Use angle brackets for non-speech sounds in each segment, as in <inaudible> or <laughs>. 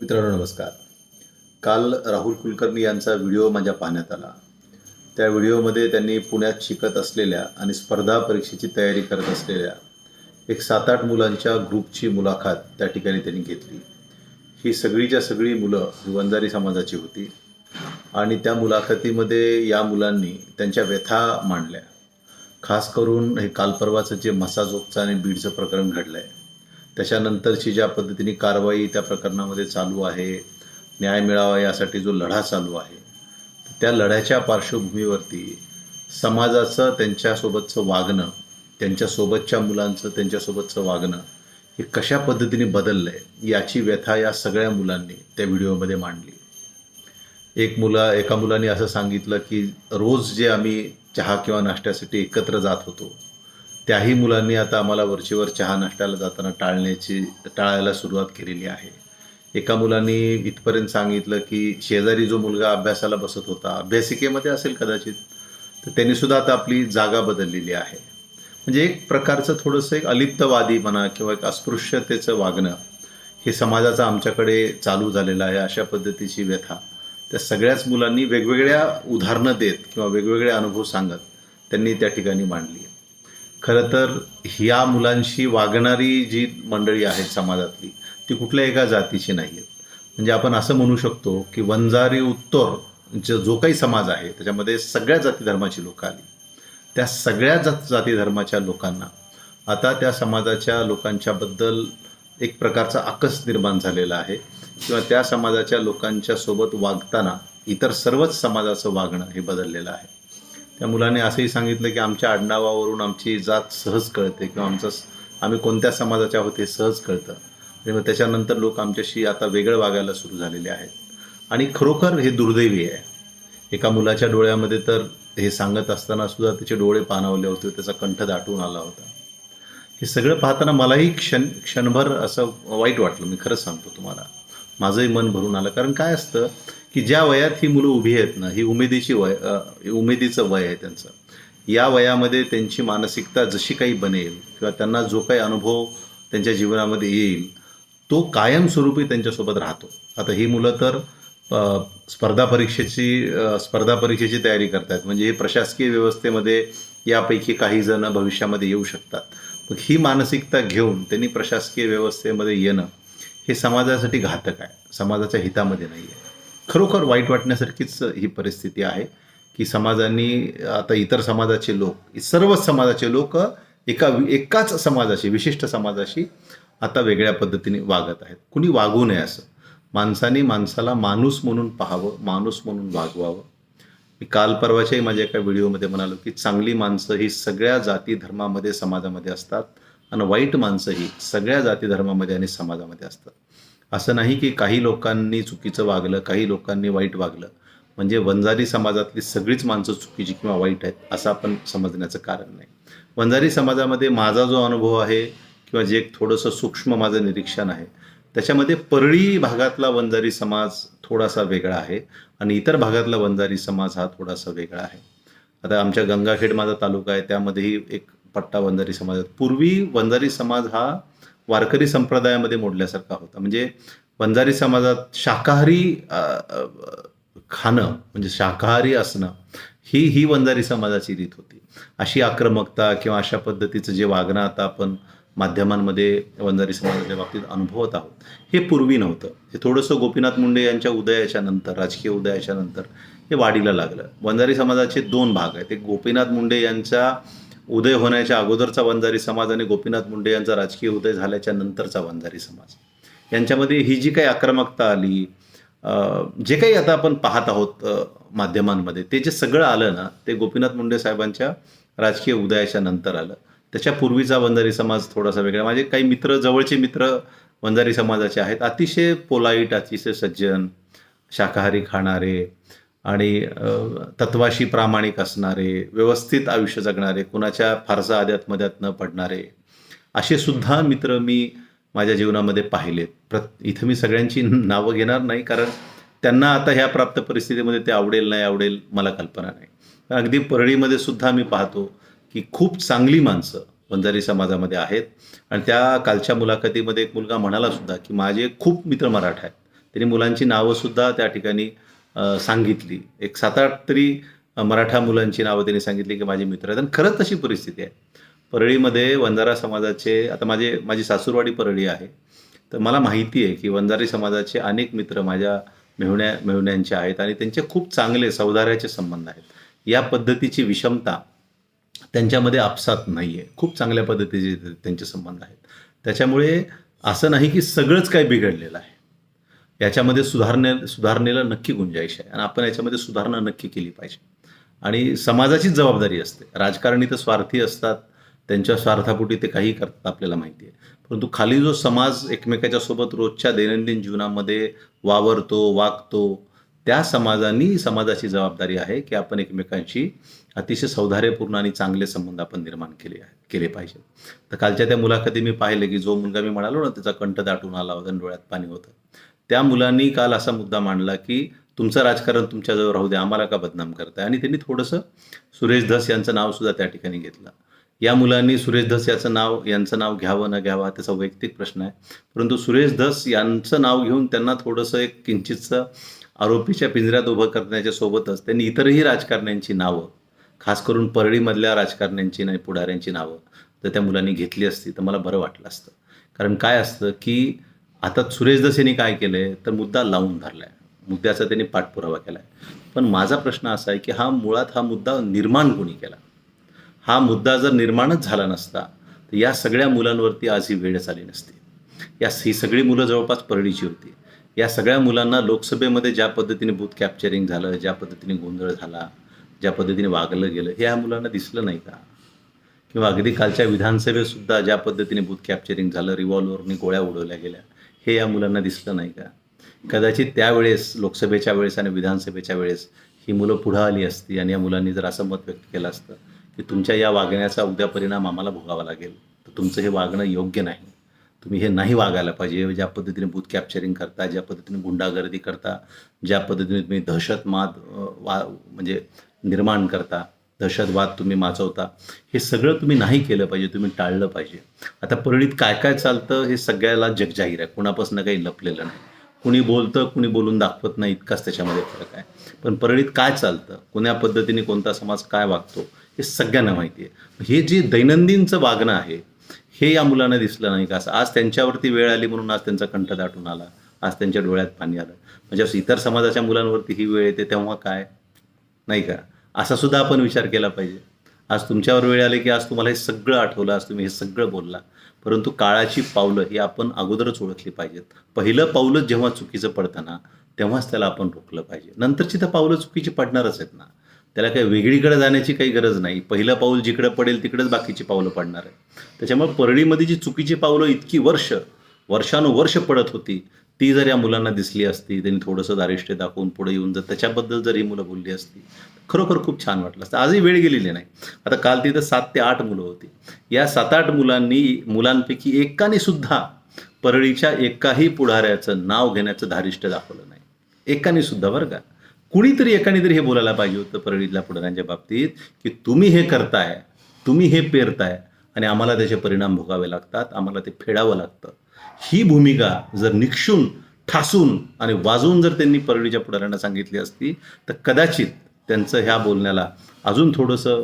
मित्रांनो नमस्कार. काल राहुल कुलकर्णी यांचा व्हिडिओ माझ्या पाहण्यात आला. त्या व्हिडिओमध्ये त्यांनी पुण्यात शिकत असलेल्या आणि स्पर्धा परीक्षेची तयारी करत असलेल्या एक सात आठ मुलांच्या ग्रुपची मुलाखत त्या ठिकाणी त्यांनी घेतली. ही सगळीच्या सगळी मुलं ही वंजारी समाजाची होती आणि त्या मुलाखतीमध्ये या मुलांनी त्यांच्या व्यथा मांडल्या. खास करून हे काल परवाचं जे मसाजोगचं आणि बीडचं प्रकरण घडलं आहे त्याच्यानंतरची ज्या पद्धतीने कारवाई त्या प्रकरणामध्ये चालू आहे न्याय मिळावा यासाठी जो लढा चालू आहे त्या लढ्याच्या पार्श्वभूमीवरती समाजाचं त्यांच्यासोबतचं वागणं त्यांच्यासोबतच्या मुलांचं त्यांच्यासोबतचं वागणं हे कशा पद्धतीने बदललं आहे याची व्यथा या सगळ्या मुलांनी त्या व्हिडिओमध्ये मांडली. एक मुला एका मुलाने असं सांगितलं की रोज जे आम्ही चहा किंवा नाश्त्यासाठी एकत्र जात होतो त्याही मुलांनी आता आम्हाला वरचेवर चहा नाश्त्याला जाताना टाळण्याची टाळायला सुरुवात केलेली आहे. एका मुलांनी इथपर्यंत सांगितलं की शेजारी जो मुलगा अभ्यासाला बसत होता अभ्यासिकेमध्ये असेल कदाचित तर त्यांनी सुद्धा आता आपली जागा बदललेली आहे. म्हणजे एक प्रकारचं थोडंसं एक अलिप्तवादी म्हणा किंवा एक अस्पृश्यतेचं वागणं हे समाजाचं आमच्याकडे चालू झालेलं आहे अशा पद्धतीची व्यथा. त्या सगळ्याच मुलांनी वेगवेगळ्या उदाहरणं देत किंवा वेगवेगळे अनुभव सांगत त्यांनी त्या ठिकाणी मांडली खरं तर ह्या मुलांशी वागणारी जी मंडळी आहेत समाजातली ती कुठल्या एका जातीची नाही आहेत म्हणजे आपण असं म्हणू शकतो की वंजारी उत्तर जो जो काही समाज आहे त्याच्यामध्ये सगळ्या जाती धर्माची लोकं आली. त्या सगळ्या जात जाती धर्माच्या लोकांना आता त्या समाजाच्या लोकांच्याबद्दल एक प्रकारचा आकस निर्माण झालेला आहे. किंवा त्या समाजाच्या लोकांच्या सोबत वागताना इतर सर्वच समाजाचं वागणं हे बदललेलं आहे. त्या मुलाने असंही सांगितलं की आमच्या आडनावावरून आमची जात सहज कळते किंवा आमचं आम्ही कोणत्या समाजाच्या आहोत हे सहज कळतं. आणि मग त्याच्यानंतर लोक आमच्याशी आता वेगळं वागायला सुरू झालेले आहेत. आणि खरोखर हे दुर्दैवी आहे. एका मुलाच्या डोळ्यामध्ये तर हे सांगत असताना सुद्धा त्याचे डोळे पाणावले होते त्याचा कंठ दाटून आला होता. हे सगळं पाहताना मलाही क्षण क्षणभर असं वाईट वाटलं मी खरंच सांगतो तुम्हाला. माझंही मन भरून आलं. कारण काय असतं की ज्या वयात ही मुलं उभी आहेत ना ही उमेदीची वय उमेदीचं वय आहे त्यांचं या वयामध्ये त्यांची मानसिकता जशी काही बनेल किंवा त्यांना जो काही अनुभव त्यांच्या जीवनामध्ये येईल तो कायमस्वरूपी त्यांच्यासोबत राहतो. आता ही मुलं तर स्पर्धा परीक्षेची स्पर्धा परीक्षेची तयारी करतात म्हणजे हे प्रशासकीय व्यवस्थेमध्ये यापैकी काही जण भविष्यामध्ये येऊ शकतात. मग ही मानसिकता घेऊन त्यांनी प्रशासकीय व्यवस्थेमध्ये येणं हे समाजासाठी घातक आहे. समाजाच्या हितामध्ये नाही आहे खरोखर वाईट वाटण्यासारखीच ही परिस्थिती आहे की समाजांनी आता इतर समाजाचे लोक सर्वच समाजाचे लोक एका एकाच समाजाशी विशिष्ट समाजाशी आता वेगळ्या पद्धतीने वागत आहेत. कुणी वागू नये असं. माणसाने माणसाला माणूस म्हणून पाहावं माणूस म्हणून वागवावं. मी काल परवाच्याही माझ्या एका व्हिडिओमध्ये म्हणालो की चांगली माणसं ही सगळ्या जाती धर्मामध्ये समाजामध्ये असतात आणि वाईट माणसं ही सगळ्या जाती धर्मामध्ये आणि समाजामध्ये असतात. असं नाही की काही लोकांनी चुकीचं वागलं काही लोकांनी वाईट वागलं. म्हणजे वंजारी समाजातली सगळीच माणसं चुकीची किंवा वाईट आहेत असं आपण समजण्याचं कारण नाही. वंजारी समाजामध्ये माझा जो अनुभव आहे किंवा जे एक थोडंसं सूक्ष्म माझं निरीक्षण आहे त्याच्यामध्ये परळी भागातला वंजारी समाज थोडासा वेगळा आहे आणि इतर भागातला वंजारी समाज हा थोडासा वेगळा आहे. आता आमच्या गंगाखेड माझा तालुका आहे त्यामध्येही एक पट्टा वंजारी समाज आहे. पूर्वी वंजारी समाज हा वारकरी संप्रदायामध्ये मोडल्यासारखा होता. म्हणजे वंजारी समाजात शाकाहारी खाणं म्हणजे शाकाहारी असणं ही ही वंजारी समाजाची रीत होती. अशी आक्रमकता किंवा अशा पद्धतीचं जे वागणं आता आपण माध्यमांमध्ये वंजारी समाजाच्या बाबतीत अनुभवत आहोत हे पूर्वी नव्हतं. हे थोडंसं गोपीनाथ मुंडे यांच्या उदयाच्या नंतर राजकीय उदयाच्या नंतर हे वाढीला लागलं. वंजारी समाजाचे दोन भाग आहेत. एक गोपीनाथ मुंडे यांच्या उदय होण्याच्या अगोदरचा वंजारी समाज आणि गोपीनाथ मुंडे यांचा राजकीय उदय झाल्याच्या नंतरचा वंजारी समाज. यांच्यामध्ये ही जी काही आक्रमकता आली जे काही आता आपण पाहत आहोत माध्यमांमध्ये ते जे सगळं आलं ना ते गोपीनाथ मुंडे साहेबांच्या राजकीय उदयाच्या नंतर आलं. त्याच्या पूर्वीचा वंजारी समाज थोडासा वेगळा. माझे काही मित्र जवळचे मित्र वंजारी समाजाचे आहेत. अतिशय पोलाईट अतिशय सज्जन शाकाहारी खाणारे आणि तत्वाशी प्रामाणिक असणारे व्यवस्थित आयुष्य जगणारे कुणाच्या फारसा आद्यात मध्यात न पडणारे असे सुद्धा मित्र मी माझ्या जीवनामध्ये पाहिलेत. प्र इथं मी सगळ्यांची नावं घेणार नाही कारण त्यांना आता ह्या प्राप्त परिस्थितीमध्ये ते आवडेल नाही आवडेल मला कल्पना नाही. अगदी परळीमध्ये सुद्धा मी पाहतो की खूप चांगली माणसं वंजारी समाजामध्ये आहेत आणि त्या कालच्या मुलाखतीमध्ये एक मुलगा म्हणाला सुद्धा की माझे खूप मित्र मराठा आहेत. त्यांनी मुलांची नावंसुद्धा त्या ठिकाणी सांगितली. एक सात आठ तरी मराठा मुलांची नावं त्यांनी सांगितली की माझे मित्र आहेत. आणि खरंच तशी परिस्थिती आहे. परळीमध्ये वंजारा समाजाचे आता माझे माझी सासूरवाडी परळी आहे. तर मला माहिती आहे की वंजारी समाजाचे अनेक मित्र माझ्या मेहुण्या मेहुण्यांचे आहेत आणि त्यांचे खूप चांगले सौदार्याचे संबंध आहेत. या पद्धतीची विषमता त्यांच्यामध्ये आपसात नाही आहे खूप चांगल्या पद्धतीचे त्यांचे संबंध आहेत. त्याच्यामुळे असं नाही की सगळंच काही बिघडलेलं आहे. याच्यामध्ये सुधारणे सुधारणेला नक्की गुंजाईश आहे. आणि आपण याच्यामध्ये सुधारणा नक्की केली पाहिजे. आणि समाजाचीच जबाबदारी असते. राजकारणी तर स्वार्थी असतात. त्यांच्या स्वार्थापोटी ते काही करतात आपल्याला माहिती आहे. परंतु खाली जो समाज एकमेकाच्या सोबत रोजच्या दैनंदिन जीवनामध्ये वावरतो वागतो त्या समाजानी समाजाची जबाबदारी आहे की आपण एकमेकांशी अतिशय सौधार्यपूर्ण आणि चांगले संबंध आपण निर्माण केले केले पाहिजे तर कालच्या त्या मुलाखती मी पाहिले की जो मुलगा मी म्हणालो ना त्याचा कंठ दाटून आला होता डोळ्यात पाणी होतं. त्या मुलांनी काल असा मुद्दा मांडला की तुमचं राजकारण तुमच्याजवळ राहू द्या आम्हाला का बदनाम करताय? आणि त्यांनी थोडंसं सुरेश धस यांचं नाव सुद्धा त्या ठिकाणी घेतलं. या मुलांनी सुरेश धस याचं नाव यांचं नाव घ्यावं न घ्यावा त्याचा वैयक्तिक प्रश्न आहे. परंतु सुरेश धस यांचं नाव घेऊन त्यांना थोडंसं एक किंचितचं आरोपीच्या पिंजऱ्यात उभं करण्याच्या सोबतच त्यांनी इतरही राजकारण्यांची नावं खास करून परळीमधल्या राजकारण्यांची नाही पुढाऱ्यांची नावं जर त्या मुलांनी घेतली असती तर मला बरं वाटलं असतं. कारण काय असतं की आता सुरेश दस यांनी काय केलं आहे तर मुद्दा लावून धरला आहे मुद्द्याचा त्यांनी पाठपुरावा केला आहे पण माझा प्रश्न असा आहे की हा मुळात हा मुद्दा निर्माण कोणी केला? हा मुद्दा जर निर्माणच झाला नसता तर या सगळ्या मुलांवरती आज ही वेळच आली नसती. या ही सगळी मुलं जवळपास परळीची होती. या सगळ्या मुलांना लोकसभेमध्ये ज्या पद्धतीने बूथ कॅप्चरिंग झालं ज्या पद्धतीने गोंधळ झाला ज्या पद्धतीने वागलं गेलं हे या मुलांना दिसलं नाही का? किंवा अगदी कालच्या विधानसभेतसुद्धा ज्या पद्धतीने बूथ कॅप्चरिंग झालं रिव्हॉल्वरनी गोळ्या उडवल्या गेल्या हे या मुलांना दिसलं नाही का? कदाचित त्यावेळेस लोकसभेच्या वेळेस आणि विधानसभेच्या वेळेस ही मुलं पुढं आली असती आणि या मुलांनी जर असं मत व्यक्त केलं असतं की तुमच्या या वागण्याचा उद्या परिणाम आम्हाला भोगावा लागेल तर तुमचं हे वागणं योग्य नाही. तुम्ही हे नाही वागायला पाहिजे. ज्या पद्धतीने बूथ कॅप्चरिंग करता ज्या पद्धतीने गुंडागर्दी करता ज्या पद्धतीने तुम्ही दहशतवाद वा म्हणजे निर्माण करता दहशतवाद तुम्ही माचवता हे सगळं तुम्ही नाही केलं पाहिजे तुम्ही टाळलं पाहिजे. आता परळीत काय काय चालतं हे सगळ्याला जगजाहीर आहे. कुणापासून काही लपलेलं नाही. कुणी बोलतं कुणी बोलून दाखवत नाही इतकाच त्याच्यामध्ये फरक आहे. पण परळीत काय चालतं कोण्या पद्धतीने कोणता समाज काय वागतो हे सगळ्यांना माहिती आहे. हे जे दैनंदिनचं वागणं आहे हे या मुलांना दिसलं नाही का? असं आज त्यांच्यावरती वेळ आली म्हणून आज त्यांचा कंठ दाटून आला आज त्यांच्या डोळ्यात पाणी आलं. म्हणजे असं इतर समाजाच्या मुलांवरती ही वेळ येते तेव्हा काय? नाही का? असा सुद्धा आपण विचार केला पाहिजे. आज तुमच्यावर वेळ आली की आज तुम्हाला हे सगळं आठवलं आज तुम्ही हे सगळं बोलला. परंतु काळाची पावलं ही आपण अगोदरच ओळखली पाहिजेत. पहिलं पाऊलच जेव्हा चुकीचं पडतं ना तेव्हाच त्याला आपण रोखलं पाहिजे. नंतरची तर पावलं चुकीची पडणारच आहेत ना. त्याला काही वेगळीकडे जाण्याची काही गरज नाही. पहिलं पाऊल जिकडे पडेल तिकडेच बाकीची पावलं पडणार आहे त्याच्यामुळे परळीमध्ये जी चुकीची पावलं इतकी वर्ष वर्षानुवर्ष पडत होती ती जर या मुलांना दिसली असती त्यांनी थोडंसं दारिष्ट्य दाखवून पुढे येऊन जर त्याच्याबद्दल जर ही मुलं बोलली असती खरोखर खूप छान वाटलं असतं. आजही वेळ गेलेली नाही. आता काल तिथं सात ते आठ मुलं होती. या सात आठ मुलांनी मुलांपैकी एकाने सुद्धा परळीच्या एकाही पुढाऱ्याचं नाव घेण्याचं धारिष्ट्य दाखवलं नाही. एकाने सुद्धा बरं का. कुणीतरी एकाने तरी हे बोलायला पाहिजे होतं परळीतल्या पुढाऱ्यांच्या बाबतीत की तुम्ही हे करताय तुम्ही हे पेरताय आणि आम्हाला त्याचे परिणाम भोगावे लागतात आम्हाला ते फेडावं लागतं. ही भूमिका जर निक्षून ठासून आणि वाजवून जर त्यांनी परळीच्या पुढाऱ्यांना सांगितली असती तर कदाचित त्यांचं ह्या बोलण्याला अजून थोडंसं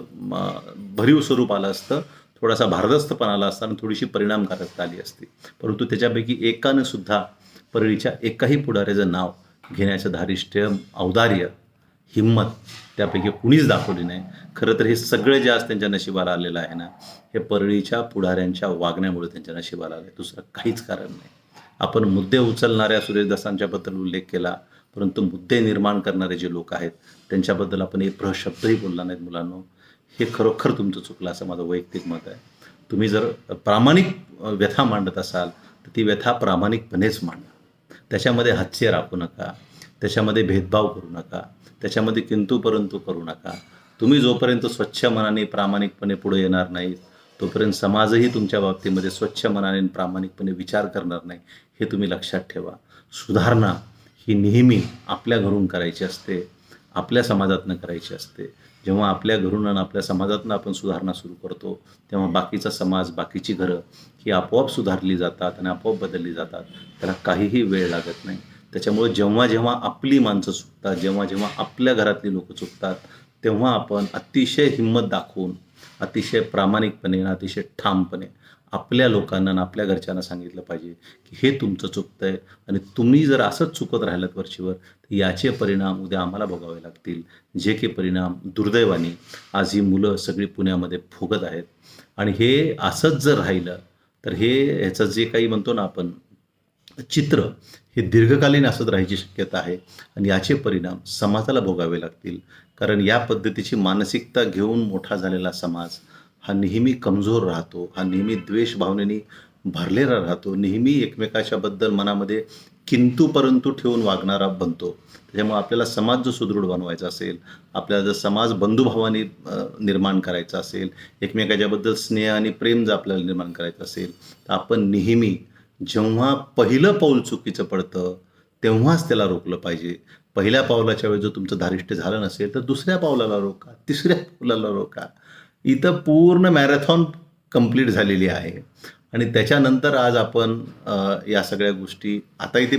भरीव स्वरूप आलं असतं थोडासा भारदस्तपणा आला असता आणि थोडीशी परिणामकारकता आली असती. परंतु त्याच्यापैकी एकानं सुद्धा परळीच्या एकाही पुढाऱ्याचं नाव घेण्याचं धारिष्ट्य औदार्य हिंमत त्यापैकी कुणीच दाखवली नाही. खरं तर हे सगळं जे आज त्यांच्या नशिबाला आलेलं आहे ना हे परळीच्या पुढाऱ्यांच्या वागण्यामुळे त्यांच्या नशिबाला आलं दुसरं काहीच कारण नाही. आपण मुद्दे उचलणाऱ्या सुरेशदासांच्याबद्दल उल्लेख केला परंतु मुद्दे निर्माण करणारे जे लोक आहेत त्यांच्याबद्दल आपण एक प्रशब्दही बोलला नाहीत मुलांनो. हे खरोखर तुमचं चुकलं असं माझं वैयक्तिक मत आहे. तुम्ही जर प्रामाणिक व्यथा मांडत असाल तर ती व्यथा प्रामाणिकपणेच मांडा. त्याच्यामध्ये हास्य राखू नका. त्याच्यामध्ये भेदभाव करू नका. त्याच्यामध्ये किंतू परंतु करू नका. तुम्ही जोपर्यंत स्वच्छ मनाने प्रामाणिकपणे पुढे येणार नाही तोपर्यंत समाजही तुमच्या बाबतीमध्ये स्वच्छ मनाने प्रामाणिकपणे विचार करणार नाही हे तुम्ही लक्षात ठेवा. सुधारणा ही नेहमी आपल्या घरून करायची असते आपल्या समाजातनं करायची असते. जेव्हा आपल्या घरून आणि आपल्या समाजातनं आपण सुधारणा सुरू करतो तेव्हा बाकीचा समाज बाकीची घरं ही आपोआप सुधारली जातात आणि आपोआप बदलली जातात. त्याला काहीही वेळ लागत नाही. त्याच्यामुळे जेव्हा जेव्हा आपली माणसं चुकतात जेव्हा जेव्हा आपल्या घरातली लोक चुकतात तेव्हा आपण अतिशय हिंमत दाखवून अतिशय प्रामाणिकपणे आणि अतिशय ठामपणे आपल्या लोकांना आणि आपल्या घरच्यांना सांगितलं पाहिजे की हे तुमचं चुकतं आहे आणि तुम्ही जर असंच चुकत राहिलात वरचीवर तर याचे परिणाम उद्या आम्हाला भोगावे लागतील. जे की परिणाम दुर्दैवाने आज ही मुलं सगळी पुण्यामध्ये भोगत आहेत. आणि हे असंच जर राहिलं तर हे ह्याचं जे काही म्हणतो ना आपण चित्र हे दीर्घकालीन असत राहायची शक्यता आहे आणि याचे परिणाम समाजाला भोगावे लागतील. कारण या पद्धतीची मानसिकता घेऊन मोठा झालेला समाज हा नेहमी कमजोर राहतो हा नेहमी द्वेष भावनेने भरलेला राहतो नेहमी एकमेकाच्याबद्दल मनामध्ये किंतू परंतु ठेवून वागणारा बनतो. त्याच्यामुळे आपल्याला समाज जो सुदृढ बनवायचा असेल आपल्याला जर समाज बंधुभावाने निर्माण करायचा असेल एकमेकाच्याबद्दल स्नेह आणि प्रेम जर आपल्याला निर्माण करायचं असेल तर आपण नेहमी जेव्हा पहिलं पाऊल चुकीचं पडतं तेव्हाच त्याला रोखलं पाहिजे. पहिल्या पावलाच्या वेळी जर तुमचं धारिष्ट्य झालं नसेल तर दुसऱ्या पावलाला रोका तिसऱ्या पावलाला रोका. इथं पूर्ण मॅरेथॉन कंप्लीट झालेली आहे. आणि त्याच्यानंतर आज आपण या सगळ्या गोष्टी आता इथे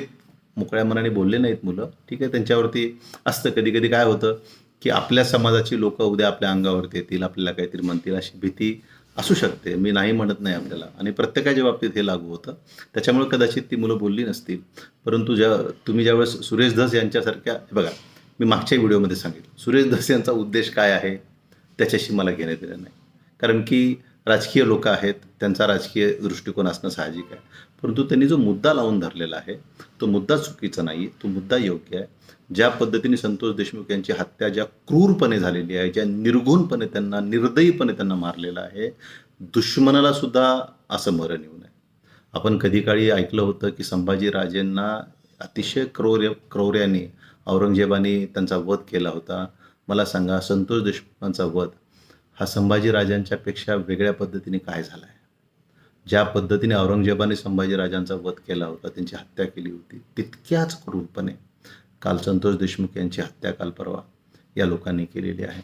मोकळ्या मनाने बोलले नाहीत मुलं. ठीक आहे त्यांच्यावरती असतं. कधी कधी काय होतं की आपल्या समाजाची लोक उद्या आपल्या अंगावरती येतील आपल्याला काहीतरी म्हणतील अशी भीती. असू शकते. मी नाही म्हणत नाही आपल्याला. आणि प्रत्येकाच्या बाबतीत हे लागू होतं. त्याच्यामुळे कदाचित ती मुलं बोलली नसतील. परंतु ज्या तुम्ही ज्यावेळेस सुरेश धस यांच्यासारख्या बघा मी मागच्या व्हिडिओमध्ये सांगितलं. सुरेश धस यांचा उद्देश काय आहे? त्याच्याशी मला घेण्यात देणं नाही. कारण की राजकीय लोक आहेत. त्यांचा राजकीय दृष्टिकोन असणं साहजिक आहे. परंतु त्यांनी जो मुद्दा लावून धरलेला आहे तो मुद्दा चुकीचा नाही तो मुद्दा योग्य आहे. ज्या पद्धतीने संतोष देशमुख यांची हत्या ज्या क्रूरपणे झालेली आहे ज्या निर्घुणपणे त्यांना निर्दयीपणे त्यांना मारलेलं आहे दुश्मनाला सुद्धा असं मरण येऊ नये. आपण कधी काळी ऐकलं होतं की संभाजीराजेंना अतिशय क्रौर्य क्रौर्याने औरंगजेबाने त्यांचा वध केला होता. मला सांगा संतोष देशमुखांचा वध हा संभाजीराजांच्यापेक्षा वेगळ्या पद्धतीने काय झाला आहे ज्या पद्धतीने औरंगजेबाने संभाजीराजांचा वध केला होता त्यांची हत्या केली होती तितक्याच क्रूरपणे काल संतोष देशमुख यांची हत्या काल परवा या लोकांनी केलेली आहे.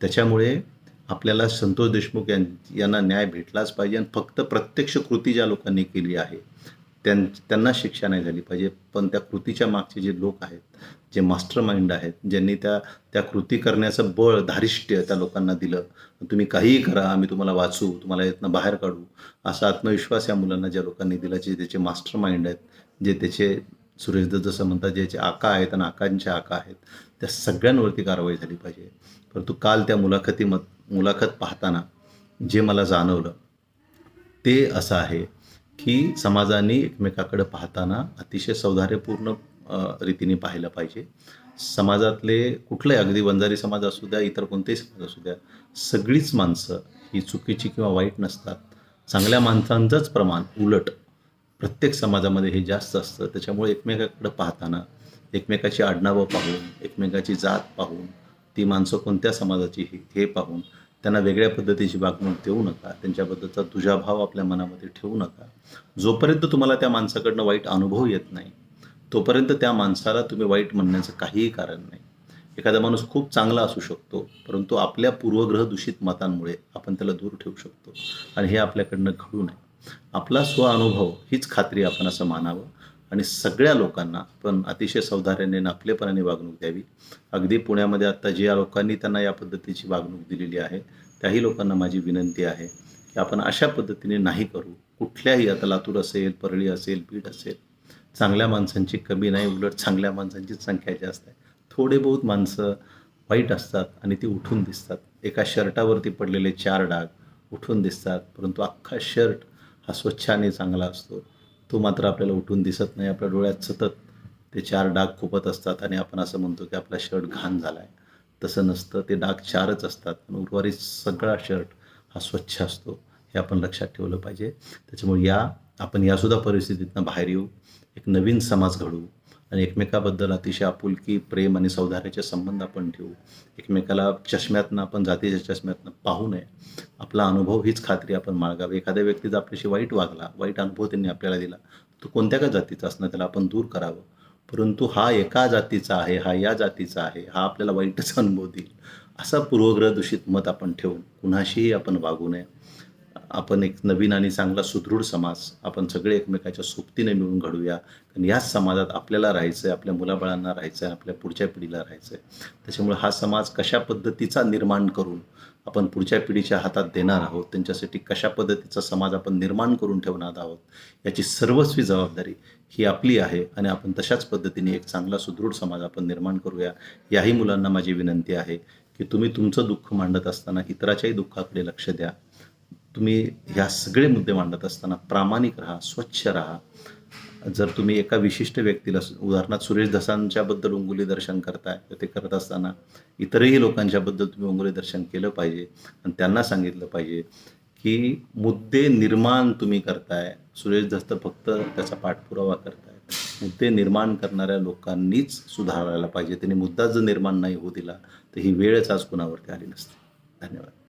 त्याच्यामुळे आपल्याला संतोष देशमुख यां यांना न्याय भेटलाच पाहिजे आणि फक्त प्रत्यक्ष कृती ज्या लोकांनी केली आहे त्यां त्यांना शिक्षा नाही झाली पाहिजे. पण त्या कृतीच्या मागचे जे लोक आहेत जे मास्टर माइंड आहेत ज्यांनी त्या त्या कृती करण्याचं बळ धारिष्ट्य त्या लोकांना दिलं तुम्ही काहीही करा आम्ही तुम्हाला वाचू तुम्हाला यातनं बाहेर काढू असा आत्मविश्वास या मुलांना ज्या लोकांनी दिला जे त्याचे मास्टर माइंड आहेत जे त्याचे सुरेशदत्त जसं म्हणतात ज्याचे आका आहेत आणि आकांच्या आका आहेत त्या सगळ्यांवरती कारवाई झाली पाहिजे. परंतु काल त्या मुलाखतीमत मुलाखत पाहताना जे मला जाणवलं ते असं आहे की समाजाने एकमेकाकडे पाहताना अतिशय सौधार्यपूर्ण रीतीने पाहिलं पाहिजे. समाजातले कुठलंही अगदी वंजारी समाज असू द्या इतर कोणतेही समाज असू द्या सगळीच माणसं ही चुकीची किंवा वाईट नसतात. चांगल्या माणसांचंच प्रमाण उलट प्रत्येक समाजामध्ये हे जास्त असतं. त्याच्यामुळे एकमेकाकडे पाहताना एकमेकाची आडनावं पाहून एकमेकाची जात पाहून ती माणसं कोणत्या समाजाची हे हे पाहून त्यांना वेगळ्या पद्धतीची वागणूक देऊ नका त्यांच्याबद्दलचा दुजाभाव आपल्या मनामध्ये ठेवू नका. जोपर्यंत तुम्हाला त्या माणसाकडनं वाईट अनुभव येत नाही तोपर्यंत त्या माणसाला तुम्ही वाईट म्हणण्याचं काहीही कारण नाही. एखादा माणूस खूप चांगला असू शकतो परंतु आपल्या पूर्वग्रह दूषित मतांमुळे आपण त्याला दूर ठेवू शकतो आणि हे आपल्याकडनं घडू नये. आपला स्वअनुभव हीच खात्री आपण असं मानावं आणि सगळ्या लोकांना आपण अतिशय सौधार्याने नापलेपणाने वागणूक द्यावी. अगदी पुण्यामध्ये आत्ता ज्या लोकांनी त्यांना या पद्धतीची वागणूक दिलेली आहे त्याही लोकांना माझी विनंती आहे की आपण अशा पद्धतीने नाही करू. कुठल्याही आता लातूर असेल परळी असेल बीड असेल चांगल्या माणसांची कमी नाही उलट चांगल्या माणसांचीच संख्या जास्त आहे. थोडे बहुत माणसं वाईट असतात आणि ती उठून दिसतात. एका शर्टावरती पडलेले चार डाग उठून दिसतात परंतु अख्खा शर्ट हा स्वच्छ आणि चांगला असतो. तो मात्र आपल्याला उठून दिसत नाही. आपल्या डोळ्यात सतत ते चार डाग खुपत असतात आणि आपण असं म्हणतो की आपला शर्ट घाण झाला आहे तसं नसतं. ते डाग चारच असतात. पण उर्वरित सगळा शर्ट हा स्वच्छ असतो. हे आपण लक्षात ठेवलं पाहिजे. त्याच्यामुळे या आपण यासुद्धा परिस्थितीतनं बाहेर येऊ. एक नवीन समाज घडवू. आणि एकमेकाबद्दल अतिशय आपुलकी प्रेम आणि सौधार्याचे संबंध आपण ठेवू. एकमेकाला चष्म्यातनं आपण जातीच्या चष्म्यातनं पाहू नये. आपला अनुभव हीच खात्री आपण माळगावी. एखाद्या व्यक्ती जर आपल्याशी वाईट वागला वाईट अनुभव त्यांनी आपल्याला दिला तो कोणत्या का जातीचा असणं त्याला आपण दूर करावं. परंतु हा एका जातीचा आहे हा या जातीचा आहे हा आपल्याला वाईटच <laughs> अनुभव देईल. असा पूर्वग्रह दूषित मत आपण ठेवून कुणाशीही आपण वागू नये. आपण एक नवीन आणि चांगला सुदृढ समाज आपण सगळे एकमेकाच्या सोबतीने मिळून घडूया. कारण याच समाजात आपल्याला राहायचं आहे आपल्या मुलाबाळांना राहायचं आहे आपल्या पुढच्या पिढीला राहायचं आहे त्याच्यामुळे हा समाज कशा पद्धतीचा निर्माण करून आपण पुढच्या पिढीच्या हातात देणार आहोत त्यांच्यासाठी कशा पद्धतीचा समाज आपण निर्माण करून ठेवणार आहोत याची सर्वस्वी जबाबदारी ही आपली आहे आणि आपण तशाच पद्धतीने एक चांगला सुदृढ समाज आपण निर्माण करूया. याही मुलांना माझी विनंती आहे की तुम्ही तुमचं दुःख मांडत असताना इतराच्याही दुःखाकडे लक्ष द्या. तुम्ही ह्या सगळे मुद्दे मांडत असताना प्रामाणिक राहा स्वच्छ राहा. जर तुम्ही एका विशिष्ट व्यक्तीला उदाहरणार्थ सुरेश धसांच्याबद्दल उंगुली दर्शन करताय तर ते करत असताना इतरही लोकांच्याबद्दल तुम्ही उंगुली दर्शन केलं पाहिजे आणि त्यांना सांगितलं पाहिजे की मुद्दे निर्माण तुम्ही करताय. सुरेश दस्त फक्त त्याचा पाठपुरावा करताय. मुद्दे निर्माण करणाऱ्या लोकांनीच सुधारायला पाहिजे. त्यांनी मुद्दा जर निर्माण नाही होऊ दिला तर ही वेळच आज कुणावरती आली नसते. धन्यवाद.